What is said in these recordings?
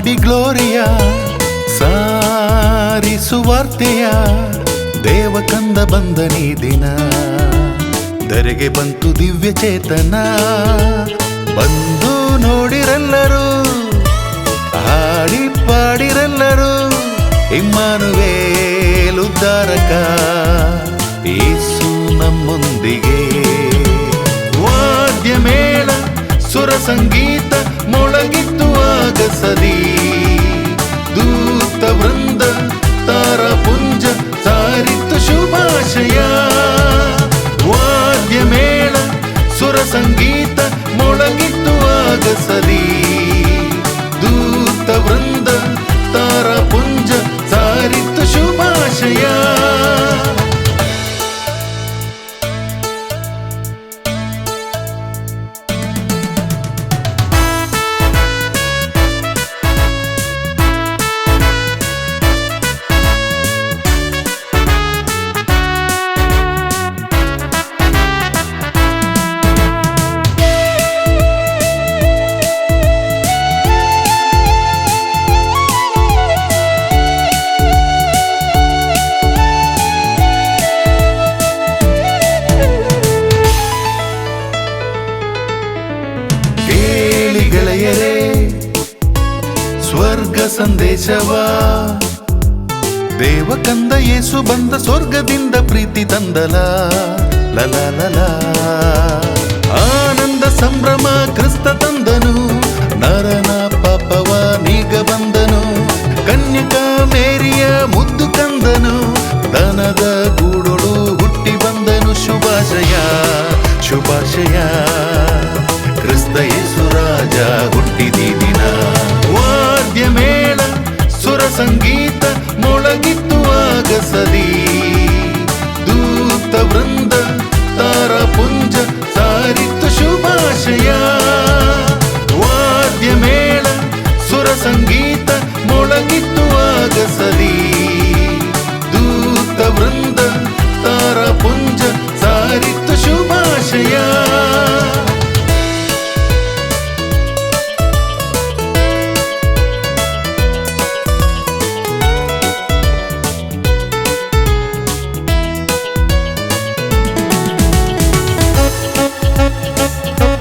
ಹಾಡಿ ಗ್ಲೋರಿಯ ಸಾರಿಸುವಾರ್ತೆಯ ದೇವಕಂದ ಬಂದನಿ ದಿನ. ಧರೆಗೆ ಬಂತು ದಿವ್ಯ ಚೇತನ, ಬಂದು ನೋಡಿರೆಲ್ಲರೂ, ಹಾಡಿ ಪಾಡಿರೆಲ್ಲರೂ ಇಮ್ಮಾನುವೇಲುದ್ದಾರಕ ಏಸು ನಮ್ಮೊಂದಿಗೆ. ವಾದ್ಯ ಮೇಳ, ಸುರ ಸಂಗೀತ ಮೊಳಗಿತ್ತು सदी दूतवृन्द तारपुञ्ज शुभाशया वाद्यमेण सुरसङ्गीत ಸ್ವರ್ಗ ದೇವ ದೇವಕಂದ ಯೇಸು ಬಂದ ಸ್ವರ್ಗದಿಂದ ಪ್ರೀತಿ ತಂದಲ. ಲಲ ಆನಂದ ಸಂಭ್ರಮ சரஸ்வதி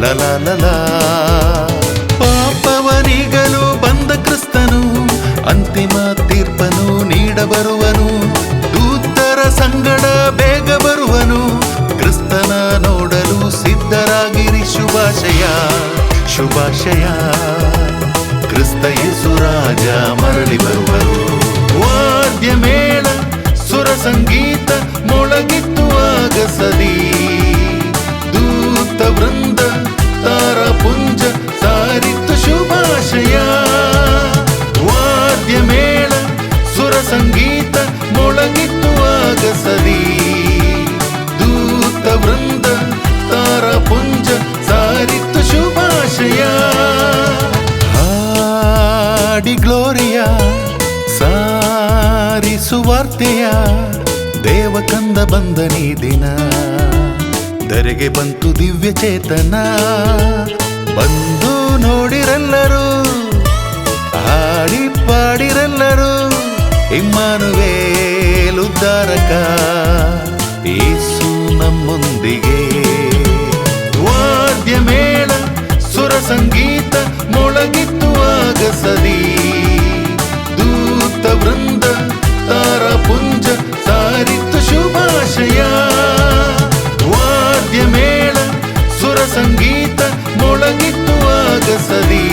ಸ್ವರ್ಗದಿಂದಿಳಿದರೆಂದು ಲಾ ಲಲ ಲಲ ಪಾಪವನಿಗಲು ಬಂದ ಕ್ರಿಸ್ತನು, ಅಂತಿಮ ತೀರ್ಪನು ನೀಡಬರುವನು. ದೂತರ ಸಂಗಡ ಬೇಗ ಬರುವನು, ಕ್ರಿಸ್ತನ ನೋಡಲು ಸಿದ್ಧರಾಗಿರಿ ಶುಭಾಶಯ ಶುಭಾಶಯ. ಕ್ರಿಸ್ತ ಯೇಸು ರಾಜ ಮರಳಿ ಬರುವರು ಸಾರಿಸುವಾರ್ತೆಯ ದೇವಕಂದ ಬಂದನಿ ದಿನ. ಧರೆಗೆ ಬಂತು ದಿವ್ಯ ಚೇತನ. ಬಂದು ನೋಡಿರೆಲ್ಲರೂ, ಹಾಡಿ ಪಾಡಿರೆಲ್ಲರೂ, ಇಮ್ಮಾನುವೇಲ್ ಉದ್ಧಾರಕ ಯೇಸು ನಮ್ಮೊಂದಿಗೆ. ಪುಂಜ ಸಾರಿತ್ತು ಶುಭಾಶಯ. ವಾದ್ಯ ಮೇಳ ಸುರ ಸಂಗೀತ ಮೊಳಗಿತ್ತು ಆಗಸದಿ